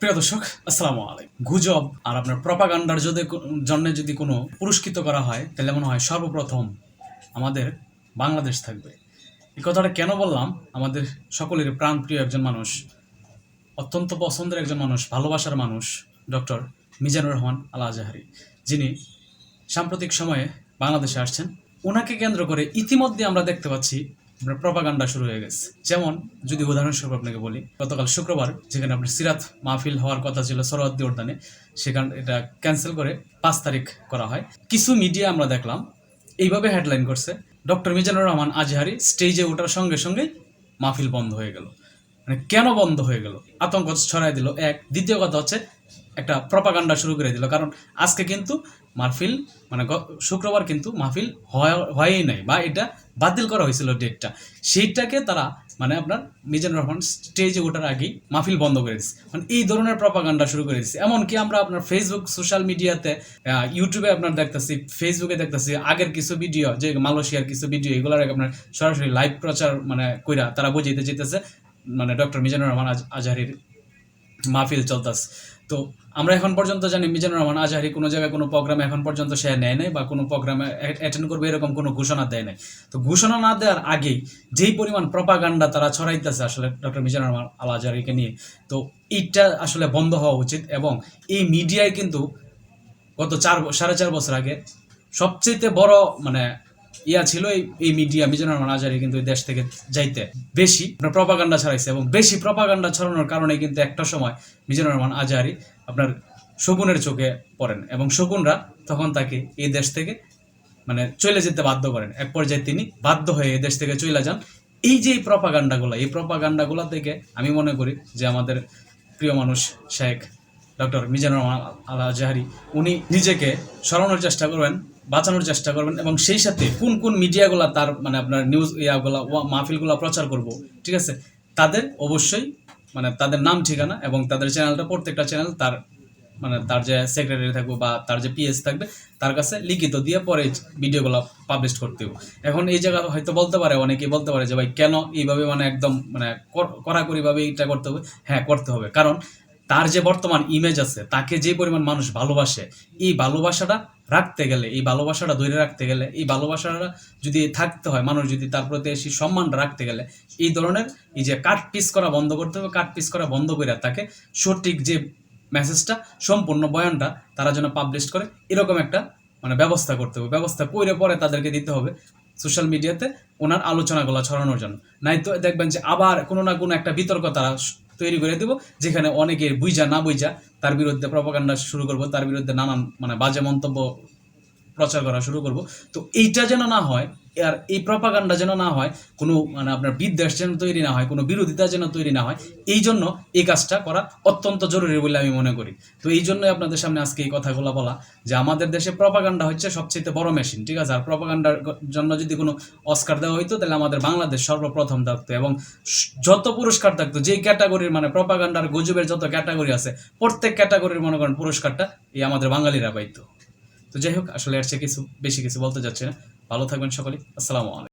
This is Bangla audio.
প্রিয় দর্শক, আসসালামু আলাইকুম। গুজব আর আপনার প্রপাগান্ডার যদি জন্য যদি কোনো পুরস্কৃত করা হয়, তাহলে মনে হয় সর্বপ্রথম আমাদের বাংলাদেশ থাকবে। এই কথাটা কেন বললাম? আমাদের সকলের প্রাণপ্রিয় একজন মানুষ, অত্যন্ত পছন্দের একজন মানুষ, ভালোবাসার মানুষ, ডক্টর মিজানুর রহমান আল আজাহারি যিনি সাম্প্রতিক সময়ে বাংলাদেশে আসছেন। ওনাকে কেন্দ্র করে ইতিমধ্যে আমরা দেখতে পাচ্ছি প্রপাগান্ডা শুরু হয়ে গেছে। যেমন, যদি উদাহরণস্বরূপ আপনাকে বলি, গতকাল শুক্রবার যেখানে আপনার সিরাত মাহফিল হওয়ার কথা ছিল সরোয়াদ্দি উদ্যানে, সেখানে এটা ক্যান্সেল করে পাঁচ তারিখ করা হয়। কিছু মিডিয়া আমরা দেখলাম, এইভাবে হেডলাইন করছে ডক্টর মিজানুর রহমান আজহারি স্টেজে ওঠার সঙ্গে সঙ্গে মাহফিল বন্ধ হয়ে গেল। মানে কেন বন্ধ হয়ে গেল? আতঙ্ক ছড়াই দিল, এক। দ্বিতীয় কথা হচ্ছে একটা প্রপাগান্ডা শুরু করে দিল। কারণ আজকে কিন্তু মাহফিল মানে শুক্রবার কিন্তু মাহফিল হয়- হয়ই নাই বা এটা বাতিল করা হয়েছিল ডেটটা সেইটাকে তারা মানে আপনার মিজানুর রহমান স্টেজে ওঠার আগেই মাহফিল বন্ধ করে দিচ্ছে মানে এই ধরনের প্রপাগান্ডা শুরু করে দিচ্ছে এমনকি আমরা আপনার ফেসবুক সোশ্যাল মিডিয়াতে ইউটিউবে আপনার দেখতেছি ফেসবুকে দেখতেছি, আগের কিছু ভিডিও যে মালয়েশিয়ার কিছু ভিডিও এগুলোর আপনার সরাসরি লাইভ প্রচার মানে কইরা তারা বুঝাইতে যেতেছে মানে ডক্টর মিজানুর রহমান আজহারির মাহফিল চলতেছে। তো আমরা এখন পর্যন্ত জানি মিজানুর রহমান আজহারি কোনো জায়গায় কোনো প্রোগ্রামে এখন পর্যন্ত সে নেয় নাই বা কোনো প্রোগ্রামে অ্যাটেন্ড করবে এরকম কোনো ঘোষণা দেয় নাই। তো ঘোষণা না দেওয়ার আগেই যেই পরিমাণ প্রপাগান্ডা তারা ছড়াইতেছে আসলে ডক্টর মিজানুর রহমান আল আজহারিকে নিয়ে, তো এইটা আসলে বন্ধ হওয়া উচিত এবং এই মিডিয়ায় কিন্তু গত চার সাড়ে চার বছর আগে সবচেয়ে বড় মানে ইয়া ছিল এই মিডিয়া মিজানুর রহমান আজারি কিন্তু এই দেশ থেকে যাইতে বেশি। প্রপাগান্ডা ছড়াইছে এবং বেশি প্রপাগান্ডা ছড়ানোর কারণে কিন্তু একটা সময় মিজানুর রহমান আজারি আপনার শকুনের চোখে পড়েন এবং শকুনরা তখন তাকে এই দেশ থেকে মানে চলে যেতে বাধ্য করেন। এক পর্যায়ে তিনি বাধ্য হয়ে এই দেশ থেকে চলে যান। এই যে প্রপাগান্ডাগুলো এই প্রপাগান্ডাগুলো থেকে আমি মনে করি যে আমাদের প্রিয় মানুষ শেখ ডক্টর মিজানুর রহমান আল জাহারি উনি নিজেকে সরানোর চেষ্টা করবেন বাঁচানোর চেষ্টা করবেন এবং সেই সাথে কোন কোন মিডিয়াগুলা তার মানে আপনার নিউজ ইয়াগুলা মাহফিলগুলা প্রচার করব, ঠিক আছে? তাদের অবশ্যই মানে তাদের নাম ঠিকানা এবং তাদের চ্যানেলটা, প্রত্যেকটা চ্যানেল তার মানে তার যে সেক্রেটারি থাকবে বা তার যে পিএস থাকবে, তার কাছে লিখিত দিয়ে পরে ভিডিওগুলো পাবলিশ করতে হবে। এখন এই জায়গা হয়তো বলতে পারে, অনেকেই বলতে পারে যে ভাই, কেন এইভাবে মানে একদম মানে কড়াকড়িভাবে এইটা করতে হবে? হ্যাঁ করতে হবে। কারণ তার যে বর্তমান ইমেজ আছে, তাকে যে পরিমাণ মানুষ ভালোবাসে, এই ভালোবাসাটা রাখতে গেলে, এই ভালোবাসাটা ধরে রাখতে গেলে, এই ভালোবাসাটা যদি থাকতে হয়, মানুষ যদি তার প্রতি সেই সম্মানটা রাখতে গেলে, এই ধরনের এই যে কাট পিস করা বন্ধ করতে হবে কাট পিস করা বন্ধ করে তাকে সঠিক যে মেসেজটা সম্পূর্ণ বয়ানটা তারা যেন পাবলিশ করে, এরকম একটা মানে ব্যবস্থা করতে হবে। ব্যবস্থা করে পরে তাদেরকে দিতে হবে সোশ্যাল মিডিয়াতে ওনার আলোচনাগুলো ছড়ানোর জন্য। নাই তো দেখবেন যে আবার কোনো না কোনো একটা বিতর্ক তারা তৈরি করে দেব, যেখানে অনেকে বুঝা না বুঝা তার বিরুদ্ধে প্রপাগান্ডা শুরু করব, তার বিরুদ্ধে নানান মানে বাজে মন্তব্য প্রচার করা শুরু করব। তো এইটা যেন না হয়, আর এই প্রপাগান্ডা যেন না হয়, কোনো মানে আপনার বিদ্বেষ যেন তৈরি না হয়, কোনো বিরোধিতা যেন তৈরি না হয়, এই জন্য এই কাজটা করা অত্যন্ত জরুরি বলে আমি মনে করি। তো এই জন্যই আপনাদের সামনে আজকে এই কথাগুলো বলা, যে আমাদের দেশে প্রপাগান্ডা হচ্ছে সবচেয়ে বড় মেশিন ঠিক আছে? আর প্রপাগান্ডার জন্য যদি কোনো অস্কার দেওয়া হইতো, তাহলে আমাদের বাংলাদেশ সর্বপ্রথম থাকতো। এবং যত পুরস্কার থাকতো যে ক্যাটাগরির মানে প্রপাগান্ডার গুজবের যত ক্যাটাগরি আছে, প্রত্যেক ক্যাটাগরির মনে করেন পুরস্কারটা এই আমাদের বাঙালিরা পাইতো। তো যাই হোক, আসলে আর চেয়ে কিছু, বেশি কিছু বলতে যাচ্ছে না। ভালো থাকবেন সকলে। আসসালামু আলাইকুম।